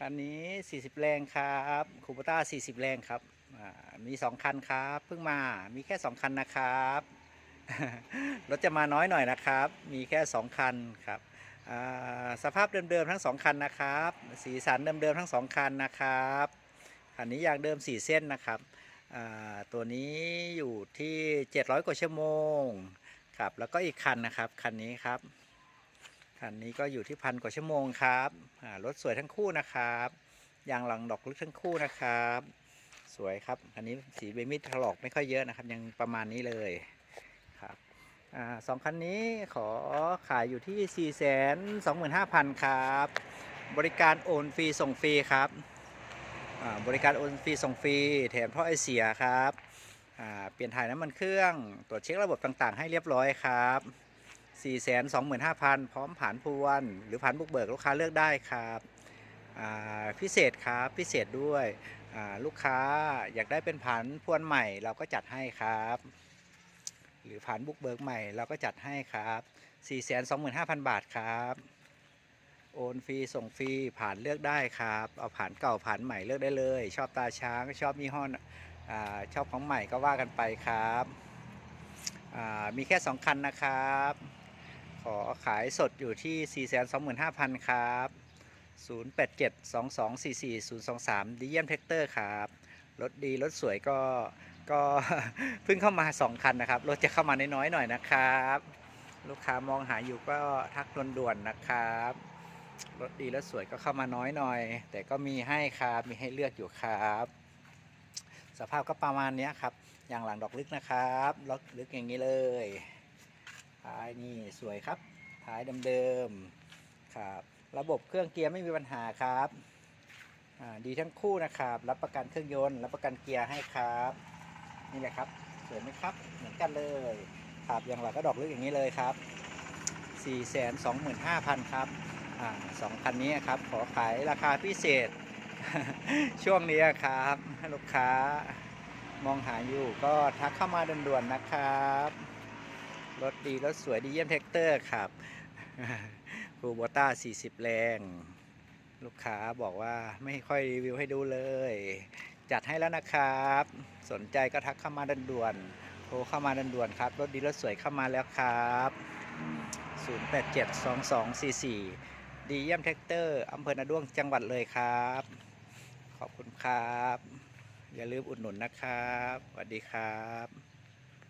คันนี้ 40 แรงครับคูปต้า 40 แรงครับ มี 2 คันครับ เพิ่งมา มีแค่ 2 คันนะครับ รถจะมาน้อยหน่อยนะครับ มีแค่ 2 คันครับ สภาพเดิมๆทั้ง 2 คันนะครับ สีสันเดิมๆทั้ง 2 คันนะครับ คันนี้ยางเดิม 4 เส้นนะครับ ตัวนี้อยู่ที่ 700 กว่าชั่วโมงครับ แล้วก็อีกคันนะครับ คันนี้ครับ คันนี้ก็อยู่ที่พันกว่าชั่วโมงครับรถสวยทั้งคู่นะครับยางหลังดอกลึกทั้งคู่นะครับ สวยครับอันนี้สีเบมิดถลอกไม่ค่อยเยอะนะครับ ยังประมาณนี้เลยครับอสองคันนี้ขอขายอยู่ที่ 4 2 5 0 0 0 ครับ บริการโอนฟรีส่งฟรีครับบริการโอนฟรีส่งฟรีแถมท่อไอเสียครับเปลี่ยนถ่ายน้ำมันเครื่องตรวจเช็คระบบต่างๆ ให้เรียบร้อยครับ 425,000 พร้อมผ่านพวน หรือผ่านบุกเบิกลูกค้าเลือกได้ครับพิเศษครับพิเศษด้วยลูกค้าอยากได้เป็นผ่านพวนใหม่เราก็จัดให้ครับ หรือผ่านบุกเบิกใหม่เราก็จัดให้ครับ425,000 บาทครับโอนฟรีส่งฟรีผ่านเลือกได้ครับ เอาผ่านเก่าผ่านใหม่เลือกได้เลย ชอบตาช้างชอบยี่ห้ออชอบของใหม่ก็ว่ากันไปครับ มีแค่ 2 คันนะครับ อขายสดอยู่ที่ 425,000 ครับ 0872244023 ดีเยี่ยมเทคเตอร์ครับ รถดี รถสวยก็ก็เพิ่งเข้ามา 2 คันนะครับ รถจะเข้ามาน้อยๆหน่อยนะครับ ลูกค้ามองหาอยู่ก็ทักด่วนๆนะครับ รถดีรถสวยก็เข้ามาน้อยหน่อย แต่ก็มีให้ครับ มีให้เลือกอยู่ครับ สภาพก็ประมาณนี้ครับ อย่างหลังดอกลึกนะครับ ดอกลึกอย่างนี้เลย ท้ายนี่สวยครับ ท้ายเดิมๆครับ ระบบเครื่องเกียร์ไม่มีปัญหาครับดีทั้งคู่นะครับ รับประกันเครื่องยนต์รับประกันเกียร์ให้ครับ นี่แหละครับสวยไหมครับ เหมือนกันเลยครับอย่างหลักก็ดอกลึกอย่างนี้เลยครับ 425,000 ครับอ่าสองคันนี้ครับ ขอขายราคาพิเศษ ช่วงนี้ครับให้ลูกค้ามองหาอยู่ก็ทักเข้ามาด่วนๆนะครับ รถดีรถสวยดีเยี่ยมแท็กเตอร์ครับคูโบต้า 40 แรง ลูกค้าบอกว่าไม่ค่อยรีวิวให้ดูเลย จัดให้แล้วนะครับ สนใจก็ทักเข้ามาด่วนๆโทรเข้ามาด่วนๆครับ รถดีรถสวยเข้ามาแล้วครับ 08722444 ดีเยี่ยมแท็กเตอร์อำเภอนาด้วงจังหวัดเลยครับ ขอบคุณครับ อย่าลืมอุดหนุนนะครับสวัสดีครับ